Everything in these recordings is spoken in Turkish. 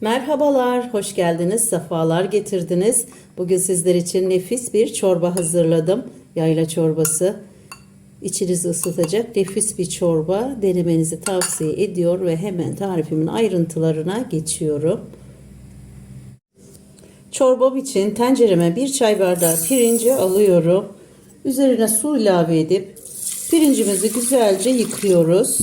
Merhabalar, hoş geldiniz, sefalar getirdiniz. Bugün sizler için nefis bir çorba hazırladım. Yayla çorbası. İçinizi ısıtacak nefis bir çorba. Denemenizi tavsiye ediyor ve hemen tarifimin ayrıntılarına geçiyorum. Çorbam için tencereme bir çay bardağı pirinci alıyorum. Üzerine su ilave edip pirincimizi güzelce yıkıyoruz.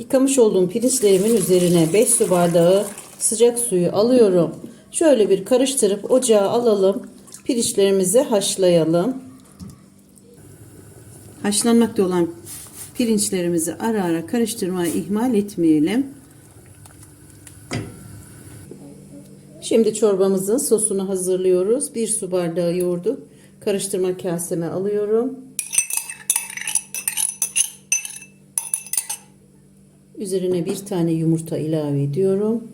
Yıkamış olduğum pirinçlerimin üzerine 5 su bardağı sıcak suyu alıyorum. Şöyle bir karıştırıp ocağa alalım. Pirinçlerimizi haşlayalım. Haşlanmakta olan pirinçlerimizi ara ara karıştırmayı ihmal etmeyelim. Şimdi çorbamızın sosunu hazırlıyoruz. Bir su bardağı yoğurdu karıştırma kaseme alıyorum. Üzerine bir tane yumurta ilave ediyorum.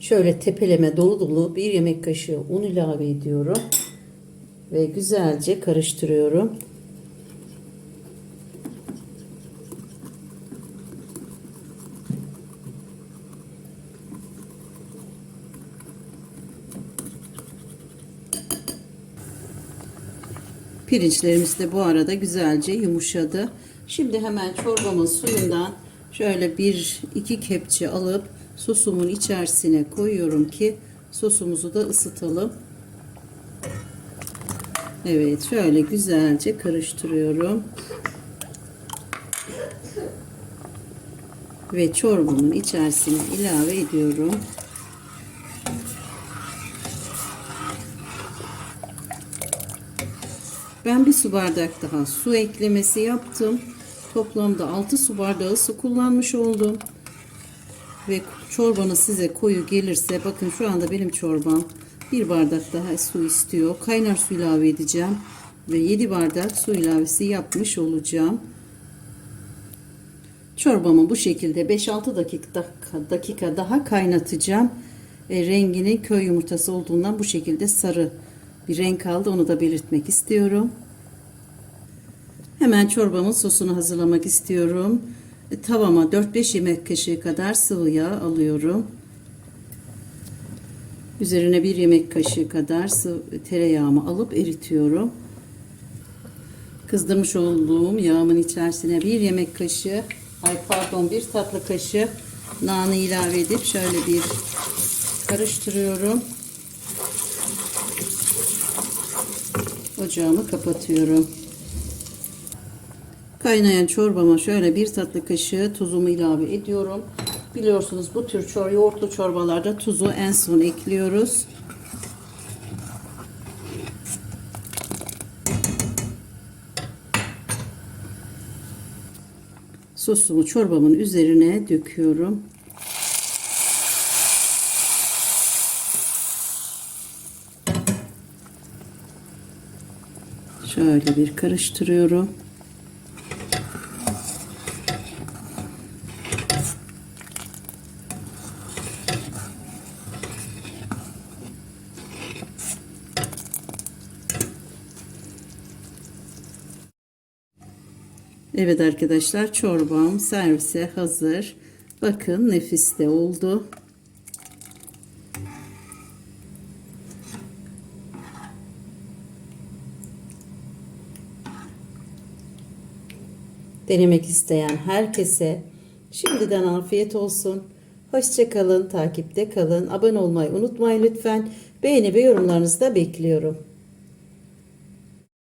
Şöyle tepeleme dolu dolu bir yemek kaşığı un ilave ediyorum. Ve güzelce karıştırıyorum. Pirinçlerimiz de bu arada güzelce yumuşadı. Şimdi hemen çorbamın suyundan şöyle bir iki kepçe alıp sosumun içerisine koyuyorum ki sosumuzu da ısıtalım. Evet şöyle güzelce karıştırıyorum. Ve çorbamın içerisine ilave ediyorum. Ben bir su bardak daha su eklemesi yaptım. Toplamda 6 su bardağı su kullanmış oldum. Ve çorbanız size koyu gelirse bakın şu anda benim çorbam bir bardak daha su istiyor. Kaynar su ilave edeceğim. Ve 7 bardak su ilavesi yapmış olacağım. Çorbamı bu şekilde 5-6 dakika, dakika daha kaynatacağım. E, renginin köy yumurtası olduğundan bu şekilde sarı bir renk aldı. Onu da belirtmek istiyorum. Hemen çorbamın sosunu hazırlamak istiyorum. E, tavama 4-5 yemek kaşığı kadar sıvı yağ alıyorum. Üzerine bir yemek kaşığı kadar sıvı tereyağımı alıp eritiyorum. Kızdırmış olduğum yağımın içerisine bir yemek kaşığı, ay pardon bir tatlı kaşığı nane ilave edip şöyle bir karıştırıyorum. Ocağımı kapatıyorum. Kaynayan çorbama şöyle bir tatlı kaşığı tuzumu ilave ediyorum. Biliyorsunuz bu tür çor yoğurtlu çorbalarda tuzu en son ekliyoruz. Sosumu çorbamın üzerine döküyorum. Şöyle bir karıştırıyorum. Evet arkadaşlar çorbam servise hazır. Bakın nefis de oldu. Denemek isteyen herkese şimdiden afiyet olsun. Hoşçakalın, takipte kalın. Abone olmayı unutmayın lütfen. Beğeni ve yorumlarınızı da bekliyorum.